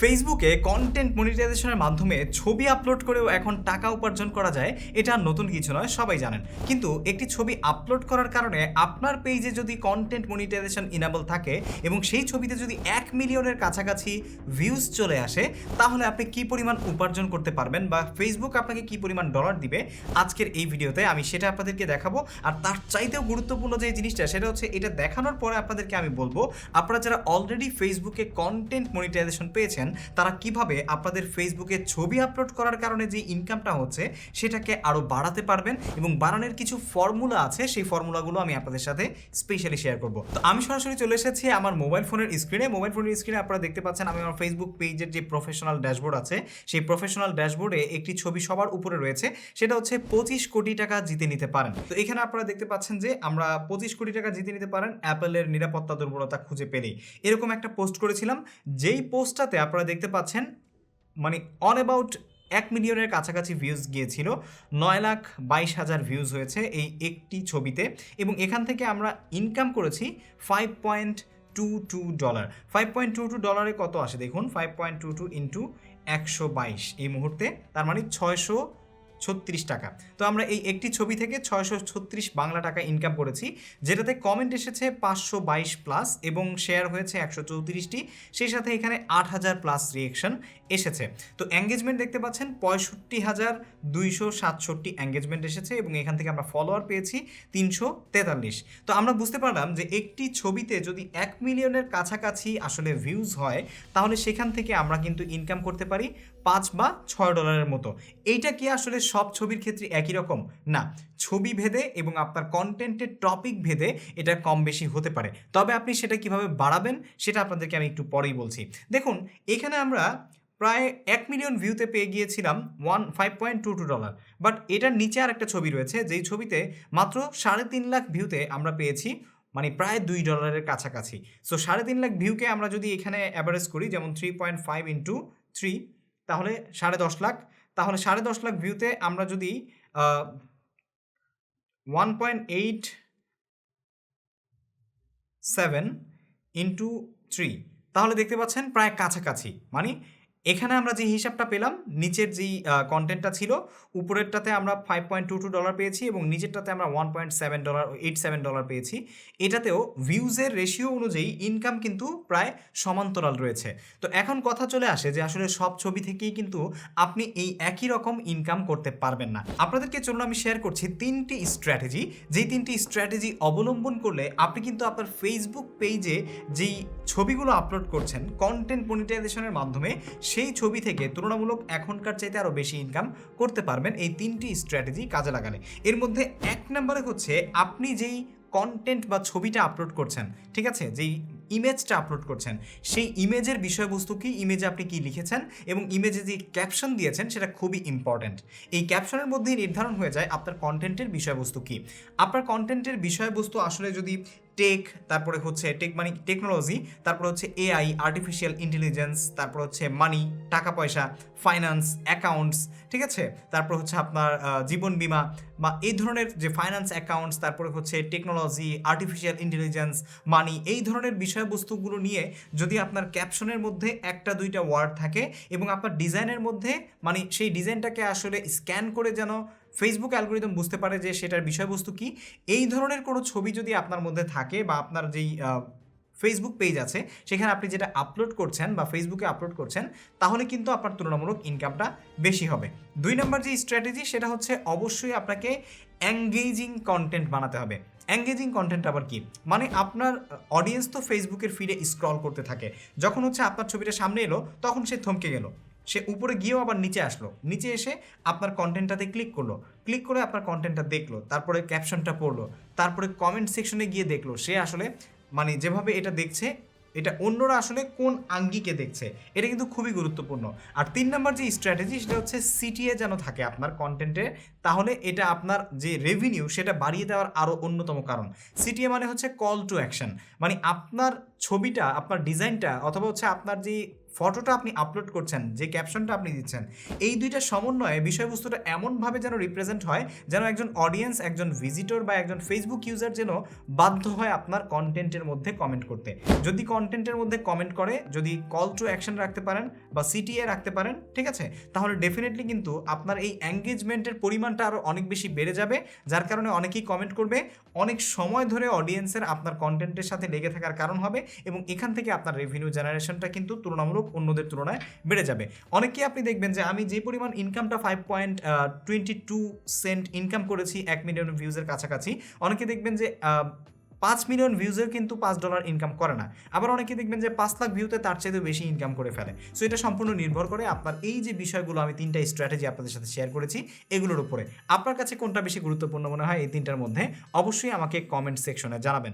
ফেসবুকে কন্টেন্ট মনিটাইজেশনের মাধ্যমে ছবি আপলোড করেও এখন টাকা উপার্জন করা যায়, এটা নতুন কিছু নয়, সবাই জানেন। কিন্তু একটি ছবি আপলোড করার কারণে আপনার পেজে যদি কন্টেন্ট মনিটাইজেশন ইনাবল থাকে এবং সেই ছবিতে যদি এক মিলিয়নের কাছাকাছি ভিউজ চলে আসে, তাহলে আপনি কি পরিমাণ উপার্জন করতে পারবেন বা ফেসবুক আপনাকে কি পরিমাণ ডলার দিবে? আজকের এই ভিডিওতে আমি সেটা আপনাদেরকে দেখাবো। আর তার চাইতেও গুরুত্বপূর্ণ যে জিনিসটা, সেটা হচ্ছে এটা দেখানোর পরে আপনাদেরকে আমি বলব, আপনারা যারা অলরেডি ফেসবুকে কন্টেন্ট মনিটাইজেশন পেয়েছেন তারা কীভাবে আপনাদের ফেসবুকে ছবি আপলোড করার কারণে যে ইনকামটা হচ্ছে, সেটাকে আরও বাড়াতে পারবেন এবং বাড়ানোর কিছু ফর্মুলা আছে, সেই ফর্মুলাগুলো আমি আপনাদের সাথে স্পেশালি শেয়ার করব। তো আমি সরাসরি চলে এসেছি আমার মোবাইল ফোনের স্ক্রিনে মোবাইল ফোনের স্ক্রিনে আপনারা দেখতে পাচ্ছেন আমি আমার ফেসবুক পেজের যে প্রফেশনাল ড্যাশবোর্ড আছে, সেই প্রফেশনাল ড্যাশবোর্ডে একটি ছবি সবার উপরে রয়েছে, সেটা হচ্ছে পঁচিশ কোটি টাকা জিতে নিতে পারেন। তো এখানে আপনারা দেখতে পাচ্ছেন যে আমরা পঁচিশ কোটি টাকা জিতে নিতে পারেন, অ্যাপেলের নিরাপত্তা দুর্বলতা খুঁজে পেলেই। এরকম একটা পোস্ট করেছিলাম, যেই পোস্টটাতে আপনারা দেখতে পাচ্ছেন মানে অল অ্যাবাউট এক মিলিয়নের কাছাকাছি ভিউজ গিয়েছিল। নয় লাখ বাইশ হাজার ভিউজ হয়েছে এই একটি ছবিতে এবং এখান থেকে আমরা ইনকাম করেছি five point two two dollar five point two two ডলারে কত আসে দেখুন? Five point two two into একশো বাইশ। এই মুহূর্তে তার মানে ছয়শো ছত্রিশ টাকা। তো আমরা এই একটি ছবি থেকে ছয়শো ছত্রিশ বাংলা টাকা ইনকাম করেছি, যেটাতে কমেন্ট এসেছে পাঁচশো বাইশ প্লাস এবং শেয়ার হয়েছে একশো চৌত্রিশটি। সেই সাথে এখানে আট হাজার প্লাস রিয়েকশন এসেছে। তো এঙ্গেজমেন্ট দেখতে পাচ্ছেন পঁয়ষট্টি হাজার দুইশো সাতষট্টি এঙ্গেজমেন্ট এসেছে এবং এখান থেকে আমরা ফলোয়ার পেয়েছি তিনশো তেতাল্লিশ। তো আমরা বুঝতে পারলাম যে একটি ছবিতে যদি এক মিলিয়নের কাছাকাছি আসলে ভিউজ হয়, তাহলে সেখান থেকে আমরা কিন্তু ইনকাম করতে পারি পাঁচ বা ছয় ডলারের মতো। এইটা কি আসলে সব ছবির ক্ষেত্রে একই রকম? না, ছবি ভেদে এবং আপনার কন্টেন্টের টপিক ভেদে এটা কম বেশি হতে পারে। তবে আপনি সেটা কীভাবে বাড়াবেন, সেটা আপনাদেরকে আমি একটু পরেই বলছি। দেখুন, এখানে আমরা প্রায় এক মিলিয়ন ভিউতে পেয়ে গিয়েছিলাম one five point two two dollar but এটার নিচে আর একটা ছবি রয়েছে, যেই ছবিতে মাত্র সাড়ে তিন লাখ ভিউতে আমরা পেয়েছি মানে প্রায় দুই ডলারের কাছাকাছি। সো সাড়ে তিন লাখ ভিউকে আমরা যদি এখানে অ্যাভারেজ করি, যেমন three point five into three তাহলে সাড়ে দশ লাখ। তাহলে সাড়ে দশ লাখ ভিউতে আমরা যদি one point eight seven into three তাহলে দেখতে পাচ্ছেন প্রায় কাছাকাছি। মানে এখানে আমরা যে হিসাবটা পেলাম, নিচের যেই কন্টেন্টটা ছিল, উপরেরটাতে আমরা five point two two dollar পেয়েছি এবং নিচেরটাতে আমরা one point seven dollar eight seven dollar পেয়েছি। এটাতেও ভিউজের রেশিও অনুযায়ী ইনকাম কিন্তু প্রায় সমান্তরাল রয়েছে। তো এখন কথা চলে আসে যে আসলে সব ছবি থেকেই কিন্তু আপনি এই একই রকম ইনকাম করতে পারবেন না। আপনাদেরকে চলুন আমি শেয়ার করছি তিনটি স্ট্র্যাটেজি যেই তিনটি স্ট্র্যাটেজি অবলম্বন করলে আপনি কিন্তু আপনার ফেসবুক পেজে যেই ছবিগুলো আপলোড করছেন কন্টেন্ট মনিটাইজেশনের মাধ্যমে সেই ছবি থেকে তুলনামূলক এখনকার চাইতে আরও বেশি ইনকাম করতে পারবেন এই তিনটি স্ট্র্যাটেজি কাজে লাগালে। এর মধ্যে এক নম্বরে হচ্ছে আপনি যেই কন্টেন্ট বা ছবিটা আপলোড করছেন, ঠিক আছে? যেই ইমেজটা আপলোড করছেন। সেই ইমেজের বিষয়বস্তু কি? ইমেজে আপনি কি লিখেছেন? এবং ইমেজে যে ক্যাপশন দিয়েছেন, সেটা খুবই ইম্পর্ট্যান্ট এই ক্যাপশনের মধ্যেই নির্ধারণ হয়ে যায় আপনার কন্টেন্টের বিষয়বস্তু কি। আপনার কন্টেন্টের বিষয়বস্তু আসলে যদি টেক তারপরে হচ্ছে টেক মানে টেকনোলজি তারপরে হচ্ছে এআই আর্টিফিশিয়াল ইন্টেলিজেন্স তারপর হচ্ছে মানি টাকা পয়সা ফাইন্যান্স অ্যাকাউন্টস ঠিক আছে? তারপর হচ্ছে আপনার জীবন বিমা, বা এই ধরনের যে ফাইন্যান্স অ্যাকাউন্টস তারপরে হচ্ছে টেকনোলজি আর্টিফিশিয়াল ইন্টেলিজেন্স মানি এই ধরনের বিষয়বস্তুগুলো নিয়ে যদি আপনার ক্যাপশনের মধ্যে একটা, দুইটা ওয়ার্ড থাকে এবং আপনার ডিজাইনের মধ্যে মানে সেই ডিজাইনটাকে আসলে স্ক্যান করে যেন ফেসবুক অ্যালগোরিদম বুঝতে পারে যে সেটার বিষয়বস্তু কি, এই ধরনের কোনো ছবি যদি আপনার মধ্যে থাকে বা আপনার যেই ফেসবুক পেজ আছে, সেখানে আপনি যেটা আপলোড করছেন বা ফেসবুকে আপলোড করছেন, তাহলে কিন্তু আপনার তুলনামূলক ইনকামটা বেশি হবে। দুই নম্বর যে স্ট্র্যাটেজি সেটা হচ্ছে অবশ্যই আপনাকে এঙ্গেজিং কন্টেন্ট বানাতে হবে। এঙ্গেজিং কন্টেন্ট আবার কি? মানে আপনার অডিয়েন্স তো ফেসবুকের ফিডে স্ক্রল করতে থাকে। যখন হচ্ছে আপনার ছবিটা সামনে এলো, তখন সে থমকে গেল। সে উপরে গিয়েও আবার নিচে আসলো। নিচে এসে আপনার কন্টেন্টটাতে ক্লিক করল। ক্লিক করে আপনার কন্টেন্টটা দেখল। তারপরে ক্যাপশনটা পড়ল। তারপরে কমেন্ট সেকশনে গিয়ে দেখল। সে আসলে মানে যেভাবে এটা দেখছে এটা অন্যরা আসলে কোন আঙ্গিকে দেখছে, এটা কিন্তু খুবই গুরুত্বপূর্ণ। আর তিন নম্বর যে স্ট্র্যাটেজি সেটা হচ্ছে সিটিএ যেন থাকে আপনার কন্টেন্টে তাহলে এটা আপনার যে রেভিনিউ সেটা বাড়িয়ে দেওয়ার আরও অন্যতম কারণ। সিটিএ মানে হচ্ছে কল টু অ্যাকশন মানে আপনার ছবিটা, আপনার ডিজাইনটা অথবা হচ্ছে আপনার যে ফটোটা আপনি আপলোড করছেন, যে ক্যাপশনটা আপনি দিচ্ছেন, এই দুইটা সমন্বয়ে বিষয়বস্তুটা এমনভাবে যেন রিপ্রেজেন্ট হয়, যেন একজন অডিয়েন্স একজন ভিজিটর বা একজন ফেসবুক ইউজার যেন বাধ্য হয় আপনার কন্টেন্টের মধ্যে কমেন্ট করতে। যদি কন্টেন্টের মধ্যে কমেন্ট করে, যদি কল টু অ্যাকশন রাখতে পারেন বা সিটিএ রাখতে পারেন, ঠিক আছে? তাহলে ডেফিনেটলি কিন্তু আপনার এই এঙ্গেজমেন্টের পরিমাণটা আরও অনেক বেশি বেড়ে যাবে, যার কারণে অনেকেই কমেন্ট করবে। অনেক সময় ধরে অডিয়েন্সের আপনার কন্টেন্টের সাথে লেগে থাকার কারণ হবে এবং এখান থেকে আপনার রেভিনিউ জেনারেশনটা কিন্তু তুলনামূলক অন্যদের তুলনায় বেড়ে যাবে। অনেকেই আপনি দেখবেন যে আমি যে পরিমাণ ইনকামটা five point twenty two cent income করেছি এক মিলিয়ন ভিউজের কাছাকাছি, অনেকে দেখবেন যে পাঁচ মিলিয়ন ভিউজের কিন্তু পাঁচ ডলার ইনকাম করে না। আবার অনেকে দেখবেন যে পাঁচ লাখ ভিউতে তার চাইতে বেশি ইনকাম করে ফেলে। সো এটা সম্পূর্ণ নির্ভর করে আপনার এই যে বিষয়গুলো আমি তিনটা স্ট্র্যাটেজি আপনাদের সাথে শেয়ার করেছি, এগুলোর উপরে। আপনার কাছে কোনটা বেশি গুরুত্বপূর্ণ মনে হয় এই তিনটার মধ্যে, অবশ্যই আমাকে কমেন্ট সেকশনে জানাবেন।